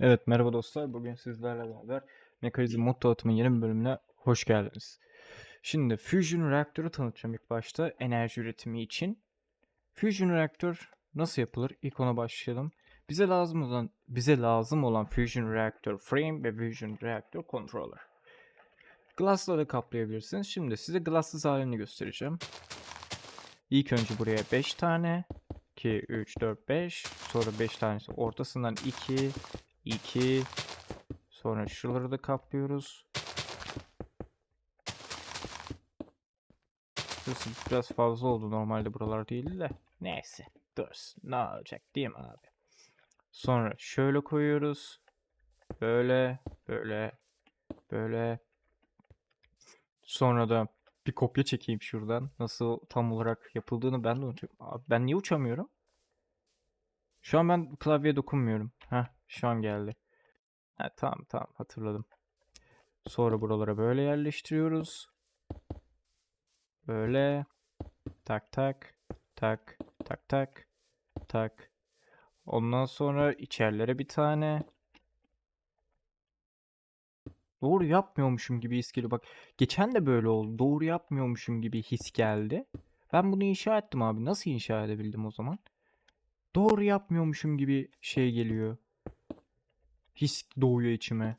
Evet merhaba dostlar. Bugün sizlerle beraber Mekanizm mod dağıtımın yeni bölümüne hoş geldiniz. Şimdi Fusion reaktörü tanıtacağım ilk başta enerji üretimi için. Fusion reaktör nasıl yapılır? İlk ona başlayalım. Bize lazım olan bize lazım olan Fusion reaktör frame ve Fusion reaktör controller. Glass'la da kaplayabilirsiniz. Şimdi size glassless halini göstereceğim. İlk önce buraya 5 tane 2, 3, 4, 5. Sonra 5 tanesi ortasından 2, 2. Sonra şuraları da kaplıyoruz. Burası biraz fazla oldu normalde buralar değil de. Neyse. Dursun. Ne olacak değil mi abi? Sonra şöyle koyuyoruz. Böyle, böyle, böyle. Sonra da bir kopya çekeyim şuradan. Nasıl tam olarak yapıldığını ben de unutuyorum. Abi ben niye uçamıyorum? Şu an ben klavyeye dokunmuyorum. Heh, şu an geldi. Ha, tamam tamam hatırladım. Sonra buralara böyle yerleştiriyoruz. Böyle. Tak tak. Tak. Tak tak. Tak. Ondan sonra içerilere bir tane. Doğru yapmıyormuşum gibi his geliyor. Bak geçen de böyle oldu. Doğru yapmıyormuşum gibi his geldi. Ben bunu inşa ettim abi. Nasıl inşa edebildim o zaman? Doğru yapmıyormuşum gibi şey geliyor. His doğuyor içime.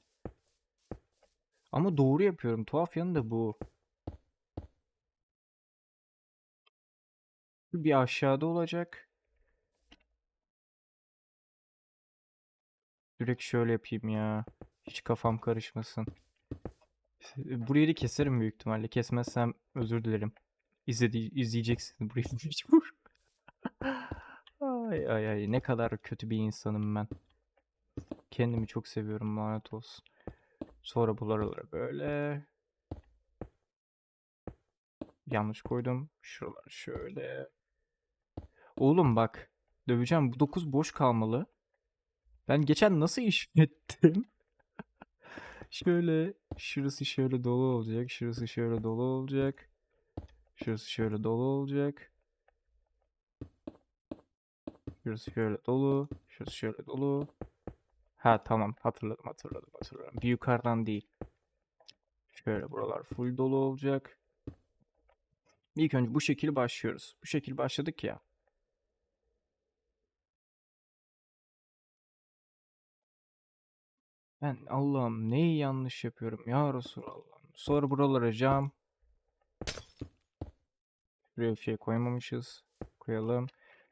Ama doğru yapıyorum. Tuhaf yanı da bu. Bir aşağıda olacak. Direkt şöyle yapayım ya. Hiç kafam karışmasın. Burayı da keserim büyük ihtimalle. Kesmezsem özür dilerim. İzledi izleyeceksiniz burayı mecbur. Ay ay ay ne kadar kötü bir insanım ben. Kendimi çok seviyorum lanet olsun. Sonra buralara böyle. Yanlış koydum. Şuralar şöyle. Oğlum bak. Döveceğim. Bu 9 boş kalmalı. Ben geçen nasıl iş ettim? şöyle. Şurası şöyle dolu olacak. Şurası şöyle dolu olacak. Şurası şöyle dolu olacak. Şurası şöyle dolu. Şurası şöyle dolu. Ha tamam hatırladım hatırladım hatırladım. Bir yukarıdan değil. Şöyle buralar full dolu olacak. İlk önce bu şekil başlıyoruz. Bu şekil başladık ya. Ben Allah'ım neyi yanlış yapıyorum ya Resulallah. Sonra buralara cam. Buraya bir şey koymamışız. Koyalım.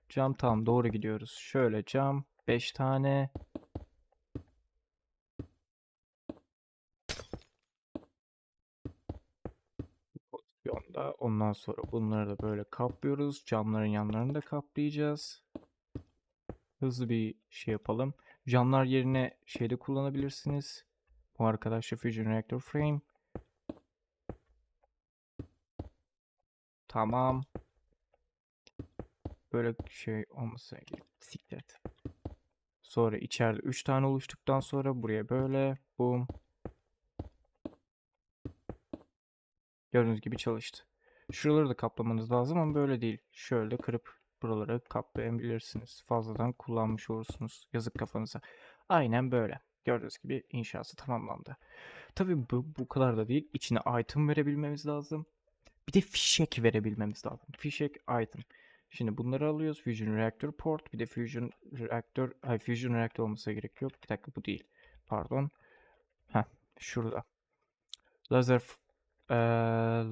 Cam tam doğru gidiyoruz. Şöyle cam 5 tane. Pozisyonda. Ondan sonra bunları da böyle kaplıyoruz. Camların yanlarını da kaplayacağız. Hızlı bir şey yapalım. Camlar yerine şeyde kullanabilirsiniz. Bu arkadaşlar Fusion Reactor Frame. Tamam. Böyle şey olması gerek. Siklet. Sonra içeride 3 tane oluştuktan sonra buraya böyle. Boom. Gördüğünüz gibi çalıştı. Şuraları da kaplamanız lazım ama böyle değil. Şöyle kırıp buraları kaplayabilirsiniz. Fazladan kullanmış olursunuz. Yazık kafanıza. Aynen böyle. Gördüğünüz gibi inşası tamamlandı. Tabii bu, bu kadar da değil. İçine item verebilmemiz lazım. Bir de fişek verebilmemiz lazım. Fişek item. Şimdi bunları alıyoruz. Fusion Reactor Port. Bir de Fusion Reactor. Hayır Fusion Reactor olması gerek yok. Bir dakika bu değil. Pardon. Heh. Şurada. Laser eee,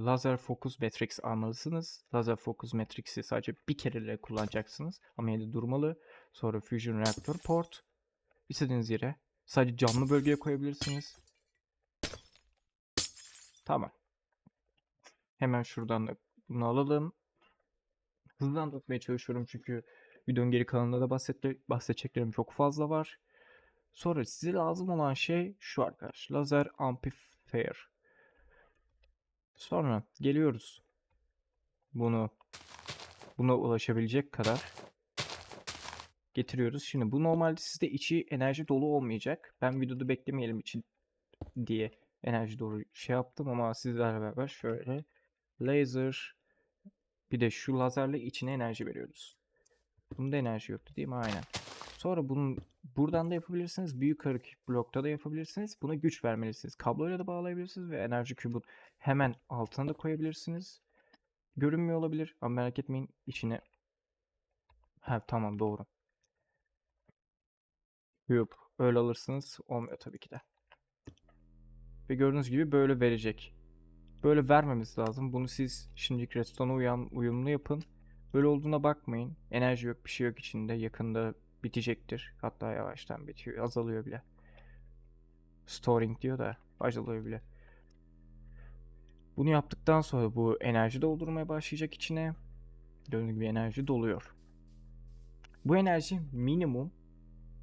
Laser Focus Matrix almalısınız. Laser Focus Matrix'i sadece bir kerele kullanacaksınız. Ama durmalı. Sonra Fusion Reactor Port. İstediğiniz yere. Sadece camlı bölgeye koyabilirsiniz. Tamam. Hemen şuradan da bunu alalım. Hızlandırmaya çalışıyorum çünkü videonun geri kalanında da bahsedeceklerim çok fazla var. Sonra size lazım olan şey şu arkadaş. Lazer Amplifier. Sonra geliyoruz. Bunu buna ulaşabilecek kadar getiriyoruz. Şimdi bu normalde sizde içi enerji dolu olmayacak. Ben videoda beklemeyelim için diye enerji dolu şey yaptım ama sizlerle beraber şöyle laser bir de şu lazerle içine enerji veriyoruz. Bunda enerji yoktu değil mi? Aynen. Sonra bunun buradan da yapabilirsiniz. Büyük hareket blokta da yapabilirsiniz. Buna güç vermelisiniz. Kabloyla da bağlayabilirsiniz ve enerji kübün hemen altına da koyabilirsiniz. Görünmüyor olabilir ama merak etmeyin içine. Ha tamam doğru. Yok öyle alırsınız olmuyor tabii ki de. Ve gördüğünüz gibi böyle verecek. Böyle vermemiz lazım. Bunu siz şimdilik redstone'a uyumlu yapın. Böyle olduğuna bakmayın. Enerji yok bir şey yok içinde. Yakında bitecektir. Hatta yavaştan bitiyor. Azalıyor bile. Storing diyor da azalıyor bile. Bunu yaptıktan sonra bu enerji doldurmaya başlayacak içine. Gördüğünüz gibi enerji doluyor. Bu enerji minimum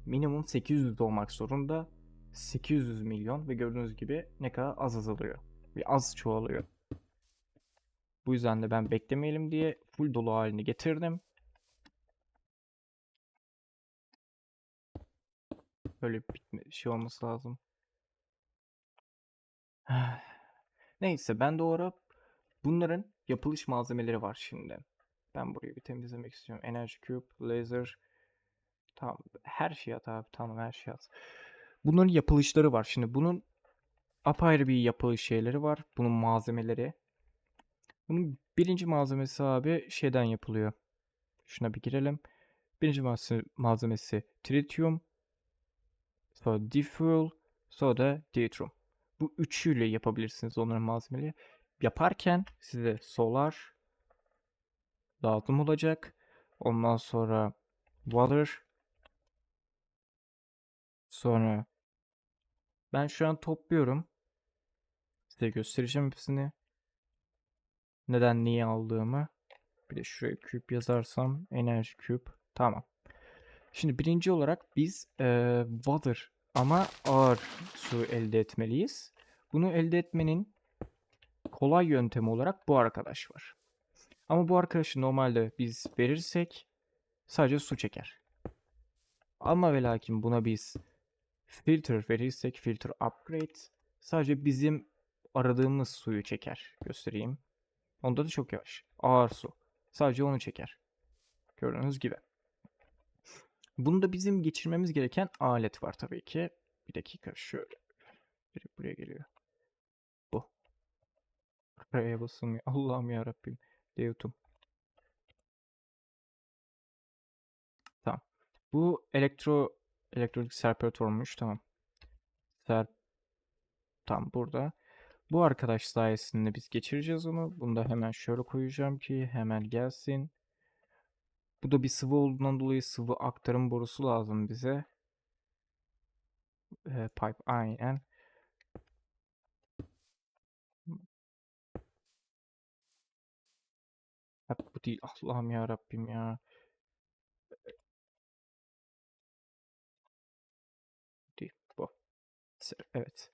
minimum 800 olmak zorunda. 800 milyon ve gördüğünüz gibi ne kadar az azalıyor. Ve az çoğalıyor. Bu yüzden de ben beklemeyelim diye full dolu halini getirdim. Böyle bir şey olması lazım. Neyse ben de o bunların yapılış malzemeleri var şimdi. Ben burayı bir temizlemek istiyorum. Enerji Cube, Laser. Tamam her şey at abi. Tamam her şey at. Bunların yapılışları var. Şimdi bunun apayrı bir yapılış şeyleri var. Bunun malzemeleri. Bunun birinci malzemesi abi şeyden yapılıyor. Şuna bir girelim. Birinci malzemesi tritium. Sonra defuel. Sonra da deuterium. Bu üçüyle yapabilirsiniz onların malzemeleri. Yaparken size solar lazım olacak. Ondan sonra water sonra ben şu an topluyorum. Size göstereceğim hepsini. Neden niye aldığımı. Bir de şuraya küp yazarsam enerji küp. Tamam. Şimdi birinci olarak biz e, water ama ağır su elde etmeliyiz. Bunu elde etmenin kolay yöntemi olarak bu arkadaş var. Ama bu arkadaşı normalde biz verirsek sadece su çeker. Ama ve lakin buna biz filter verirsek filter upgrade sadece bizim aradığımız suyu çeker. Göstereyim. Onda da çok yavaş. Ağır su. Sadece onu çeker. Gördüğünüz gibi. Bunda bizim geçirmemiz gereken alet var tabii ki. Bir dakika şöyle. Biri buraya geliyor. Bu. Buraya basılmıyor. Allah'ım ya Rabbim. Deutum. Tamam. Bu elektro elektrolik serperatormuş. Tamam. Ser Tam burada. Bu arkadaş sayesinde biz geçireceğiz onu. Bunu da hemen şöyle koyacağım ki hemen gelsin. Bu da bir sıvı olduğundan dolayı sıvı aktarım borusu lazım bize. Ee, pipe aynen. Hep bu değil. Allah'ım ya Rabbim ya. Evet.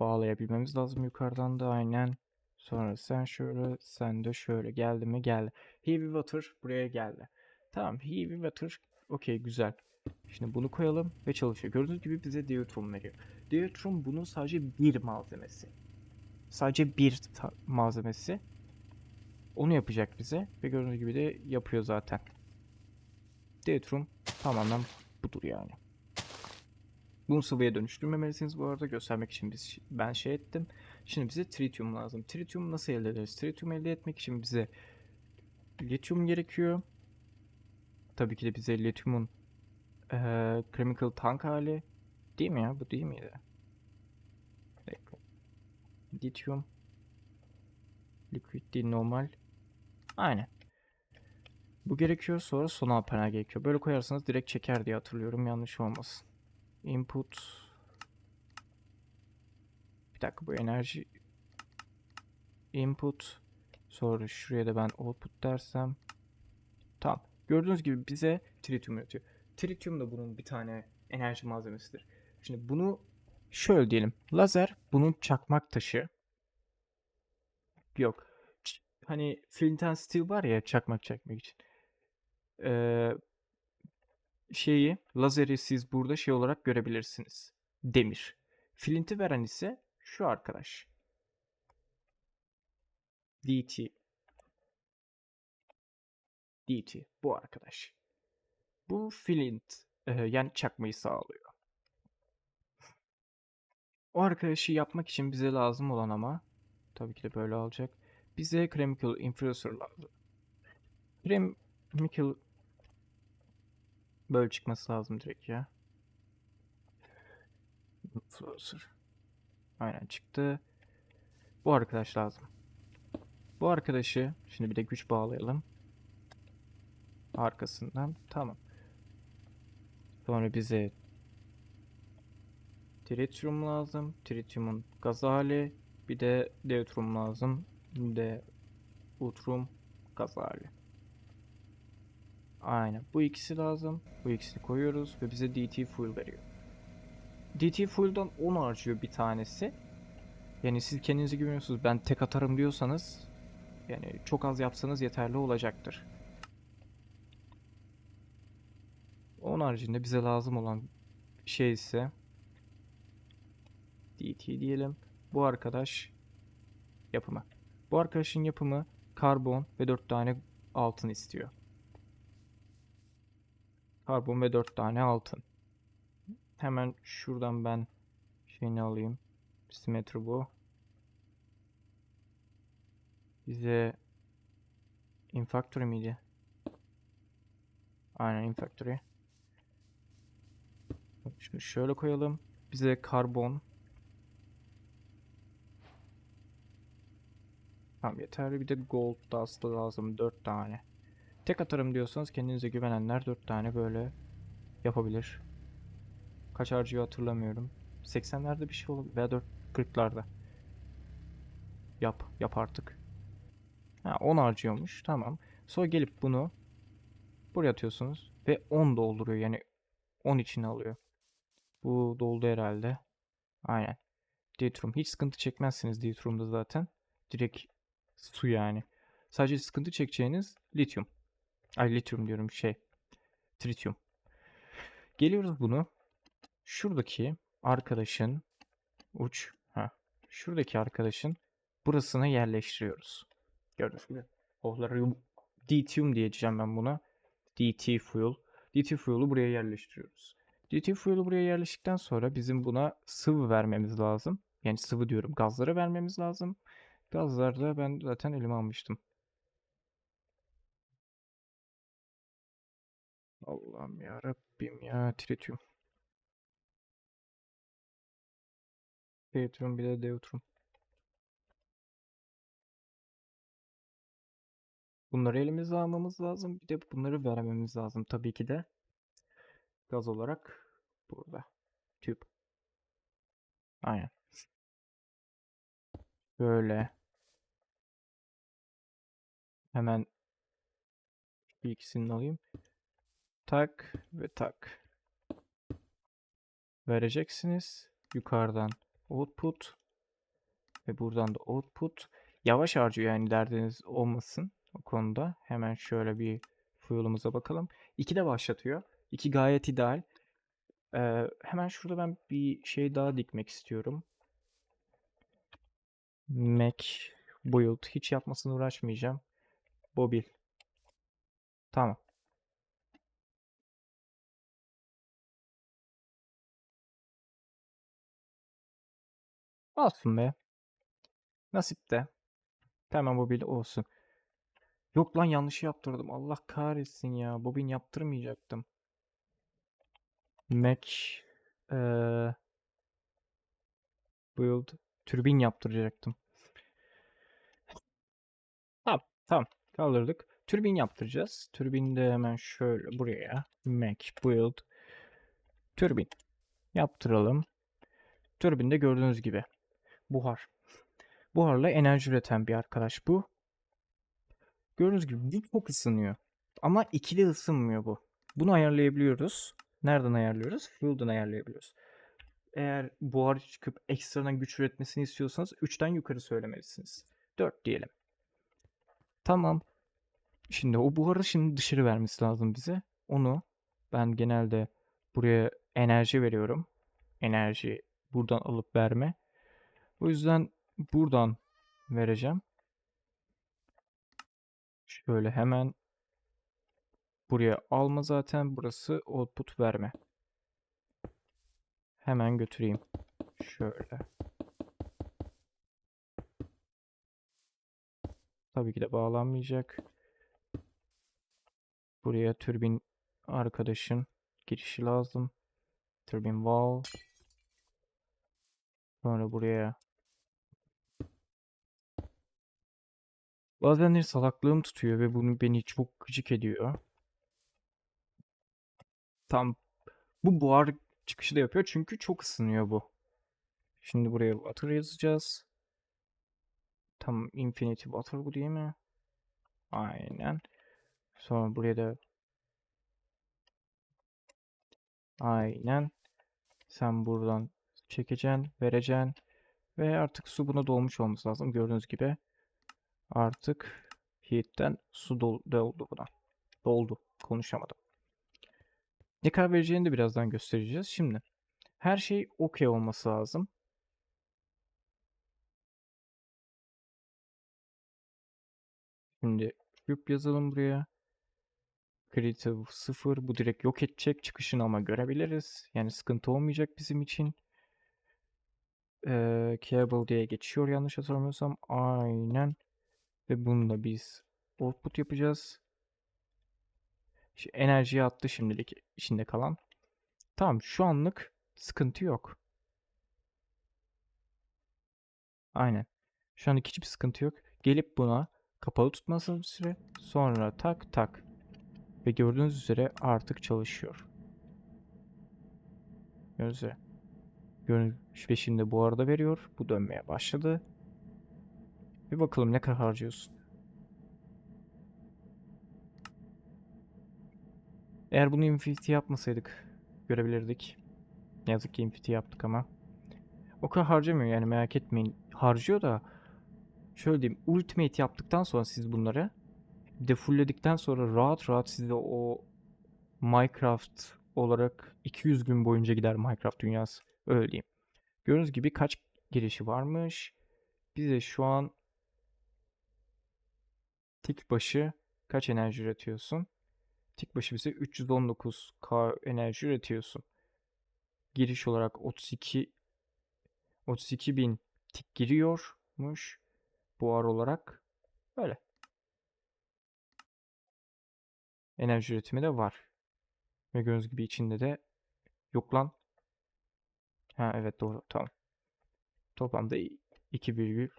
Bağlayabilmemiz lazım yukarıdan da aynen. Sonra sen şöyle, sen de şöyle. Geldi mi? Geldi. Heavy water buraya geldi. Tamam. Heavy water. Okey güzel. Şimdi bunu koyalım ve çalışıyor. Gördüğünüz gibi bize deuterium veriyor. Deuterium bunun sadece bir malzemesi. Sadece bir malzemesi. Onu yapacak bize. Ve gördüğünüz gibi de yapıyor zaten. Deuterium tamamen budur yani. Bunu sıvıya dönüştürmemelisiniz bu arada. Göstermek için biz, ben şey ettim. Şimdi bize tritium lazım. Tritium nasıl elde ederiz? Tritium elde etmek için bize lityum gerekiyor. Tabii ki de bize lityumun e, chemical tank hali değil mi ya? Bu değil miydi? Lityum liquid değil normal. Aynen. Bu gerekiyor sonra sonal panel gerekiyor. Böyle koyarsanız direkt çeker diye hatırlıyorum. Yanlış olmasın. Input bir dakika bu enerji input sonra şuraya da ben output dersem tamam. Gördüğünüz gibi bize tritium üretiyor. Tritium da bunun bir tane enerji malzemesidir. Şimdi bunu şöyle diyelim. Lazer bunun çakmak taşı. Yok. Ç hani flint and steel var ya çakmak çakmak için. Ee, şeyi lazeri siz burada şey olarak görebilirsiniz. Demir. Flinti veren ise şu arkadaş. DT. DT bu arkadaş. Bu flint e, yani çakmayı sağlıyor. O arkadaşı yapmak için bize lazım olan ama tabii ki de böyle olacak. Bize Chemical Influencer lazım. Chemical böyle çıkması lazım direkt ya. Influencer. Aynen çıktı. Bu arkadaş lazım. Bu arkadaşı şimdi bir de güç bağlayalım. Arkasından tamam. Sonra bize tritium lazım. Tritium'un gaz hali. Bir de deuterium lazım. De utrum gaz hali. Aynen. Bu ikisi lazım. Bu ikisini koyuyoruz ve bize DT fuel veriyor. DT fuel'dan 10 harcıyor bir tanesi. Yani siz kendinize güveniyorsunuz. Ben tek atarım diyorsanız yani çok az yapsanız yeterli olacaktır. Onun haricinde bize lazım olan şey ise DT diyelim. Bu arkadaş yapımı. Bu arkadaşın yapımı karbon ve 4 tane altın istiyor. Karbon ve 4 tane altın. Hemen şuradan ben şeyini alayım. Simetri bu. Bize Infactory miydi? Aynen Infactory. Şimdi şöyle koyalım. Bize karbon. Tamam yeterli. Bir de gold dust lazım. 4 tane. Tek atarım diyorsanız kendinize güvenenler 4 tane böyle yapabilir. Kaç harcıyor hatırlamıyorum. 80'lerde bir şey olabilir. Veya 4 40'larda. Yap. Yap artık. Ha 10 harcıyormuş. Tamam. Sonra gelip bunu buraya atıyorsunuz. Ve 10 dolduruyor. Yani 10 içine alıyor. Bu doldu herhalde. Aynen. Deuterium. Hiç sıkıntı çekmezsiniz Deuterium'da zaten. Direkt su yani. Sadece sıkıntı çekeceğiniz lityum. Ay lityum diyorum şey. Tritium. Geliyoruz bunu. Şuradaki arkadaşın uç. Ha. Şuradaki arkadaşın burasına yerleştiriyoruz. Gördünüz mü? Ohları DTium diyeceğim ben buna. DT fuel. DT fuel'u buraya yerleştiriyoruz. DT fuel'u buraya yerleştikten sonra bizim buna sıvı vermemiz lazım. Yani sıvı diyorum. Gazları vermemiz lazım. Gazları da ben zaten elime almıştım. Allah'ım ya Rabbim ya tritium. Tritium bir de deuterium. Bunları elimize almamız lazım. Bir de bunları vermemiz lazım tabii ki de. Gaz olarak burada. Tüp. Aynen. Böyle. Hemen bir ikisini alayım. Tak ve tak. Vereceksiniz. Yukarıdan output. Ve buradan da output. Yavaş harcıyor yani derdiniz olmasın o konuda. Hemen şöyle bir fuel'umuza bakalım. 2 de başlatıyor. 2 gayet ideal. Ee, hemen şurada ben bir şey daha dikmek istiyorum. Mac build. Hiç yapmasını uğraşmayacağım. Bobil. Tamam. Olsun be. Nasip de. Tamam mobil olsun. Yok lan yanlış yaptırdım. Allah kahretsin ya. Bobin yaptırmayacaktım. Mac eee build türbin yaptıracaktım. Tamam, tamam. Kaldırdık. Türbin yaptıracağız. Türbini de hemen şöyle buraya Mac build türbin yaptıralım. Türbinde gördüğünüz gibi buhar. Buharla enerji üreten bir arkadaş bu. Gördüğünüz gibi bu çok ısınıyor. Ama ikili ısınmıyor bu. Bunu ayarlayabiliyoruz. Nereden ayarlıyoruz? Fuel'dan ayarlayabiliyoruz. Eğer buhar çıkıp ekstradan güç üretmesini istiyorsanız 3'ten yukarı söylemelisiniz. 4 diyelim. Tamam. Şimdi o buharı şimdi dışarı vermesi lazım bize. Onu ben genelde buraya enerji veriyorum. Enerji buradan alıp verme. O yüzden buradan vereceğim. Şöyle hemen buraya alma zaten. Burası output verme. Hemen götüreyim. Şöyle. Tabii ki de bağlanmayacak. Buraya türbin arkadaşın girişi lazım. Türbin valve. Sonra buraya Bazenleri salaklığım tutuyor ve bunu beni çok gıcık ediyor. Tam bu buhar çıkışı da yapıyor çünkü çok ısınıyor bu. Şimdi buraya water yazacağız. Tam infinity water bu değil mi? Aynen. Sonra buraya da Aynen. Sen buradan çekeceksin, vereceksin. Ve artık su buna dolmuş olması lazım. Gördüğünüz gibi artık heat'ten su dol doldu buna. Doldu. Konuşamadım. Ne kadar vereceğini de birazdan göstereceğiz. Şimdi her şey okey olması lazım. Şimdi cube yazalım buraya. Creative 0. Bu direkt yok edecek. Çıkışını ama görebiliriz. Yani sıkıntı olmayacak bizim için. Ee, cable diye geçiyor yanlış hatırlamıyorsam. Aynen. Ve bunu da biz output yapacağız. İşte enerjiyi attı şimdilik içinde kalan. Tamam şu anlık sıkıntı yok. Aynen. Şu anlık hiçbir sıkıntı yok. Gelip buna kapalı tutmasın bir süre. Sonra tak tak. Ve gördüğünüz üzere artık çalışıyor. Gördüğünüz üzere. Gördüğünüz ve şimdi bu arada veriyor. Bu dönmeye başladı. Bir bakalım ne kadar harcıyorsun. Eğer bunu infinity yapmasaydık görebilirdik. Ne yazık ki infinity yaptık ama. O kadar harcamıyor yani merak etmeyin. Harcıyor da şöyle diyeyim ultimate yaptıktan sonra siz bunları bir de fullledikten sonra rahat rahat sizde o Minecraft olarak 200 gün boyunca gider Minecraft dünyası. Öyle diyeyim. Gördüğünüz gibi kaç girişi varmış. Bize şu an tik başı kaç enerji üretiyorsun? Tik başı bize 319k enerji üretiyorsun. Giriş olarak 32 32 bin tik giriyormuş. Buhar olarak. Böyle. Enerji üretimi de var. Ve gördüğünüz gibi içinde de yok lan. Ha evet doğru tamam. Toplamda 2 virgül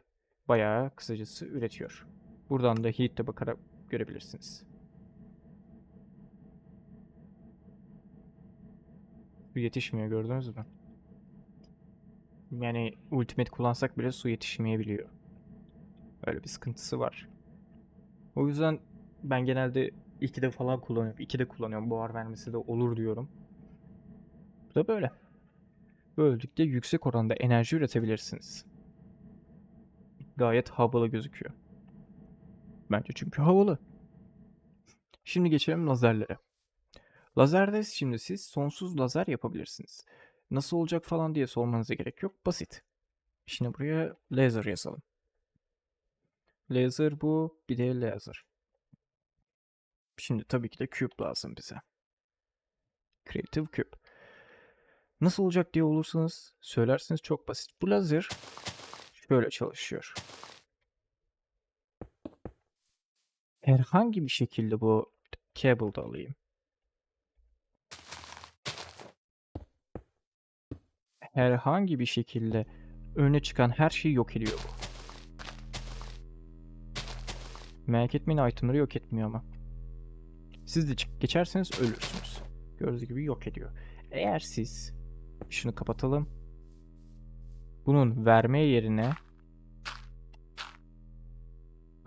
bayağı kısacası üretiyor. Buradan da heat'e bakarak görebilirsiniz. Su yetişmiyor gördünüz mü? Yani ultimate kullansak bile su yetişmeyebiliyor. Öyle bir sıkıntısı var. O yüzden ben genelde 2'de falan kullanıyorum. 2'de kullanıyorum. Buhar vermesi de olur diyorum. Bu da böyle. Böylelikle yüksek oranda enerji üretebilirsiniz. Gayet havalı gözüküyor. Bence çünkü havalı. Şimdi geçelim lazerlere. Lazerde şimdi siz sonsuz lazer yapabilirsiniz. Nasıl olacak falan diye sormanıza gerek yok. Basit. Şimdi buraya laser yazalım. Laser bu. Bir de laser. Şimdi tabii ki de cube lazım bize. Creative Cube. Nasıl olacak diye olursanız söylerseniz çok basit. Bu lazer şöyle çalışıyor. Herhangi bir şekilde bu cable'da alayım. Herhangi bir şekilde öne çıkan her şeyi yok ediyor bu. Merak etmeyin itemları yok etmiyor ama. Siz de çık geçerseniz ölürsünüz. Gördüğünüz gibi yok ediyor. Eğer siz şunu kapatalım. Bunun verme yerine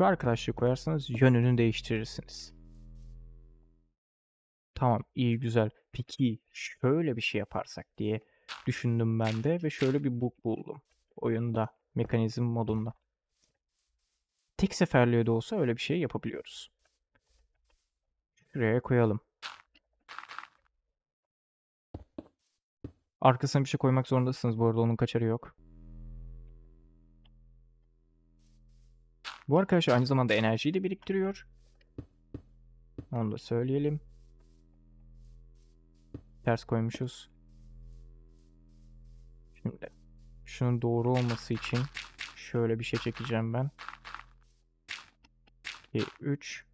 şu arkadaşlığı koyarsanız yönünü değiştirirsiniz. Tamam iyi güzel. Peki şöyle bir şey yaparsak diye düşündüm ben de ve şöyle bir bug buldum. Oyunda mekanizm modunda. Tek seferliğe de olsa öyle bir şey yapabiliyoruz. Şuraya koyalım. Arkasına bir şey koymak zorundasınız bu arada onun kaçarı yok. Bu arkadaş aynı zamanda enerjiyi de biriktiriyor. Onu da söyleyelim. Ters koymuşuz. Şimdi şunun doğru olması için şöyle bir şey çekeceğim ben. 2, 3.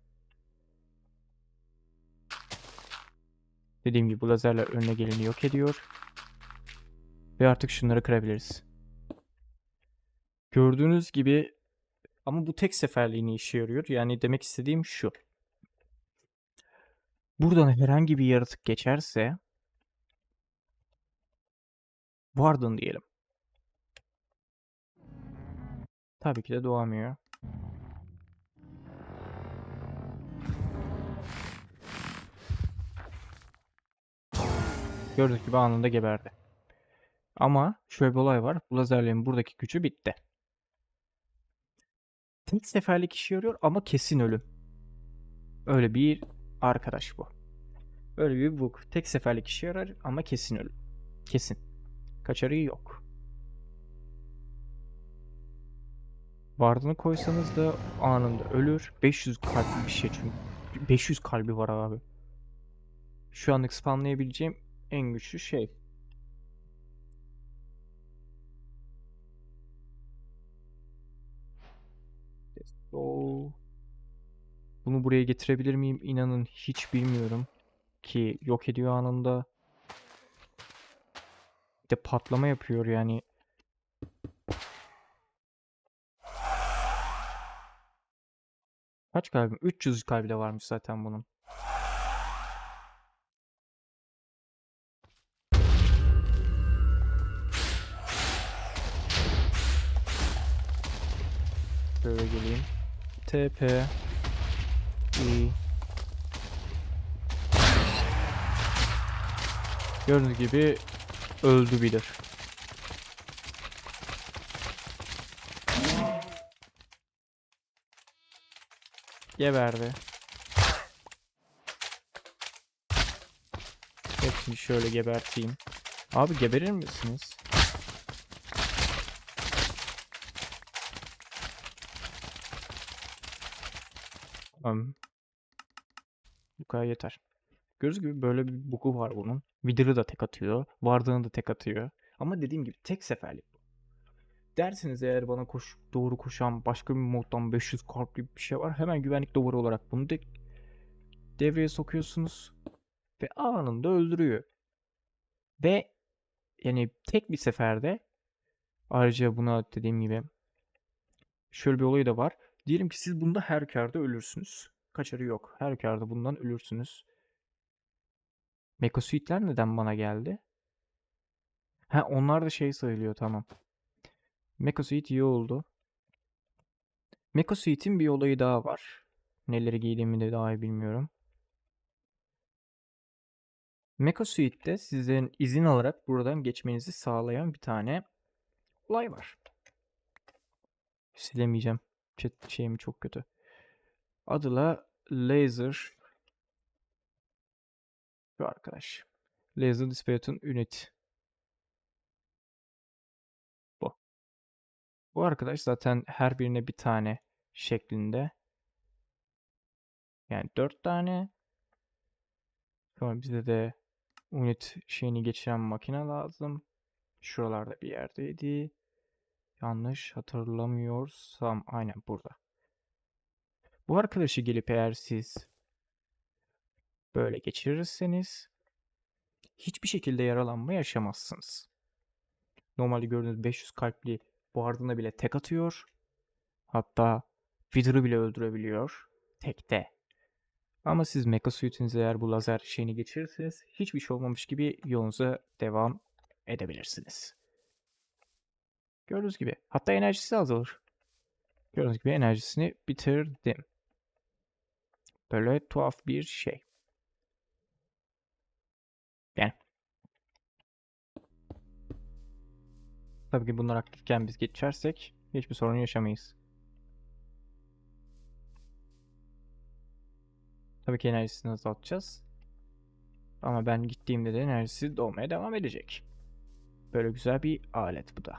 Dediğim gibi bu lazerler önüne geleni yok ediyor. Ve artık şunları kırabiliriz. Gördüğünüz gibi ama bu tek seferliğine işe yarıyor. Yani demek istediğim şu. Buradan herhangi bir yaratık geçerse vardın diyelim. Tabii ki de doğamıyor. Gördüğünüz gibi anında geberdi. Ama şöyle bir olay var. Bu lazerlerin buradaki gücü bitti. Tek seferlik işe yarıyor ama kesin ölüm. Öyle bir arkadaş bu. Öyle bir bug. Tek seferlik işe yarar ama kesin ölüm. Kesin. Kaçarı yok. Vardığını koysanız da anında ölür. 500 kalpli bir şey çünkü. 500 kalbi var abi. Şu anlık spamlayabileceğim en güçlü şey. Bunu buraya getirebilir miyim? İnanın hiç bilmiyorum. Ki yok ediyor anında. Bir de patlama yapıyor yani. Kaç kalbim? 300 kalbi de varmış zaten bunun. Şöyle geleyim. TP Gördüğünüz gibi öldü bilir. Geberdi. Hepsini şöyle geberteyim. Abi geberir misiniz? Um, bu kadar yeter. Gördüğünüz gibi böyle bir bugu var bunun. Wither'ı da tek atıyor. Vardığını da tek atıyor. Ama dediğim gibi tek seferlik bu. Dersiniz eğer bana koş, doğru koşan başka bir moddan 500 kalpli bir şey var. Hemen güvenlik duvarı olarak bunu de, devreye sokuyorsunuz. Ve anında öldürüyor. Ve yani tek bir seferde ayrıca buna dediğim gibi şöyle bir olayı da var. Diyelim ki siz bunda her karda ölürsünüz. Kaçarı yok. Her karda bundan ölürsünüz. Mekosuitler neden bana geldi? Ha onlar da şey sayılıyor tamam. Mekosuit iyi oldu. Mekosuit'in bir olayı daha var. Neleri giydiğimi de daha iyi bilmiyorum. Mekosuit'te sizin izin alarak buradan geçmenizi sağlayan bir tane olay var. Silemeyeceğim. Chat şeyim çok kötü. Adı da Laser şu arkadaş. Laser Dispatch'ın Unit. Bu. Bu arkadaş zaten her birine bir tane şeklinde. Yani dört tane. Sonra bize de unit şeyini geçiren makine lazım. Şuralarda bir yerdeydi. Yanlış hatırlamıyorsam aynen burada. Bu arkadaşı gelip eğer siz böyle geçirirseniz hiçbir şekilde yaralanma yaşamazsınız. Normalde gördüğünüz 500 kalpli bu ardına bile tek atıyor. Hatta Wither'ı bile öldürebiliyor. Tekte. Ama siz Mecha Suit'inize eğer bu lazer şeyini geçirirseniz hiçbir şey olmamış gibi yolunuza devam edebilirsiniz. Gördüğünüz gibi. Hatta enerjisi azalır. Gördüğünüz gibi enerjisini bitirdim. Böyle tuhaf bir şey. Yani. Tabii ki bunlar aktifken biz geçersek hiçbir sorun yaşamayız. Tabii ki enerjisini azaltacağız. Ama ben gittiğimde de enerjisi dolmaya devam edecek. Böyle güzel bir alet bu da.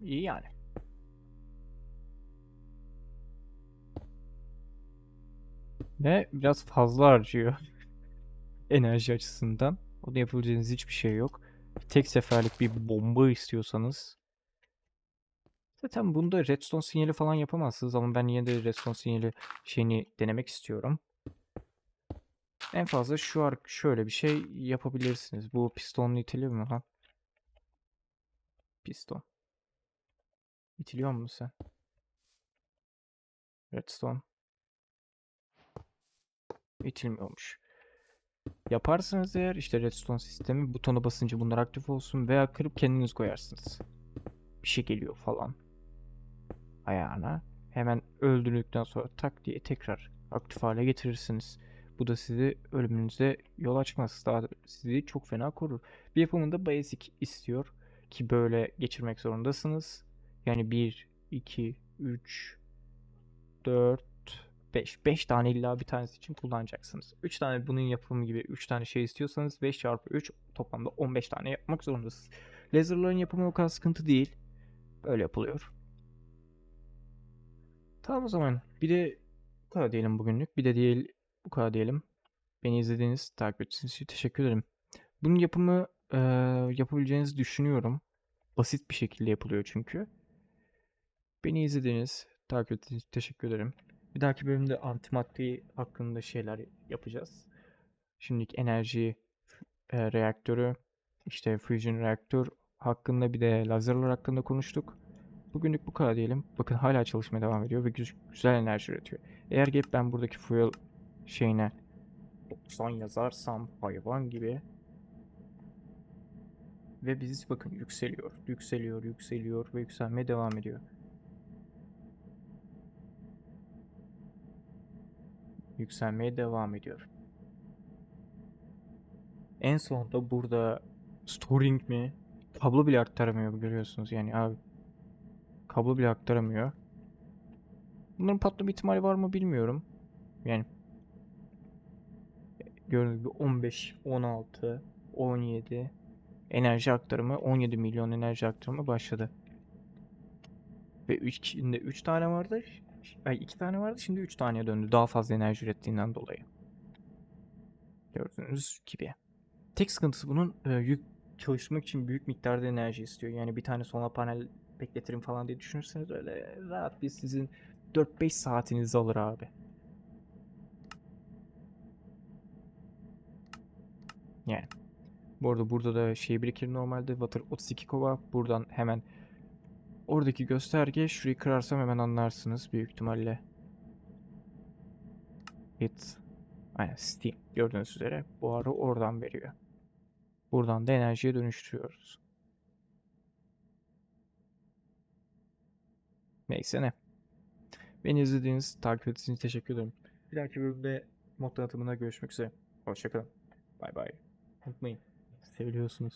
İyi yani. Ve biraz fazla harcıyor. enerji açısından. Onu yapabileceğiniz hiçbir şey yok. Tek seferlik bir bomba istiyorsanız Zaten bunda redstone sinyali falan yapamazsınız ama ben yine de redstone sinyali şeyini denemek istiyorum. En fazla şu ar şöyle bir şey yapabilirsiniz. Bu pistonlu itiliyor mu lan? Piston. İtiliyor musun sen? Redstone. İtilmiyormuş. Yaparsınız eğer işte redstone sistemi butona basınca bunlar aktif olsun veya kırıp kendiniz koyarsınız. Bir şey geliyor falan ayağına. Hemen öldürdükten sonra tak diye tekrar aktif hale getirirsiniz. Bu da sizi ölümünüze yol açmaz. Daha sizi çok fena korur. Bir yapımında basic istiyor ki böyle geçirmek zorundasınız. Yani 1, 2, 3, 4, 5. 5 tane illa bir tanesi için kullanacaksınız. 3 tane bunun yapımı gibi 3 tane şey istiyorsanız 5 çarpı 3 toplamda 15 tane yapmak zorundasınız. Laserların yapımı o kadar sıkıntı değil. Böyle yapılıyor. Tamam o zaman. Bir de bu kadar diyelim bugünlük. Bir de değil bu kadar diyelim. Beni izlediğiniz, takip ettiğiniz için teşekkür ederim. Bunun yapımı eee, yapabileceğinizi düşünüyorum. Basit bir şekilde yapılıyor çünkü. Beni izlediğiniz, takip ettiğiniz için teşekkür ederim. Bir dahaki bölümde antimadde hakkında şeyler yapacağız. Şimdilik enerji eee, reaktörü, işte fusion reaktör hakkında bir de lazerler hakkında konuştuk. Bugünlük bu kadar diyelim. Bakın hala çalışmaya devam ediyor ve güz- güzel enerji üretiyor. Eğer gelip ben buradaki fuel şeyine 90 yazarsam hayvan gibi ve biz bakın yükseliyor, yükseliyor, yükseliyor ve yükselmeye devam ediyor. Yükselmeye devam ediyor. En sonunda burada storing mi? Kablo bile aktaramıyor görüyorsunuz yani abi. Kablo bile aktaramıyor. Bunların patlama ihtimali var mı bilmiyorum. Yani gördüğünüz gibi 15, 16, 17 enerji aktarımı 17 milyon enerji aktarımı başladı. Ve 3 içinde 3 tane vardı. Ay 2 tane vardı. Şimdi 3 taneye döndü. Daha fazla enerji ürettiğinden dolayı. Gördüğünüz gibi. Tek sıkıntısı bunun e, yük çalıştırmak için büyük miktarda enerji istiyor. Yani bir tane solar panel bekletirim falan diye düşünürseniz öyle rahat bir sizin 4-5 saatinizi alır abi. Yani. Bu arada burada da şey birikir normalde. Water 32 kova. Buradan hemen oradaki gösterge şurayı kırarsam hemen anlarsınız büyük ihtimalle. It. Aynen Steam. Gördüğünüz üzere buharı oradan veriyor. Buradan da enerjiye dönüştürüyoruz. Neyse ne. Beni izlediğiniz, takip ettiğiniz için teşekkür ederim. Bir dahaki bölümde mod tanıtımında görüşmek üzere. Hoşçakalın. Bay bay. Unutmayın. Seviliyorsunuz.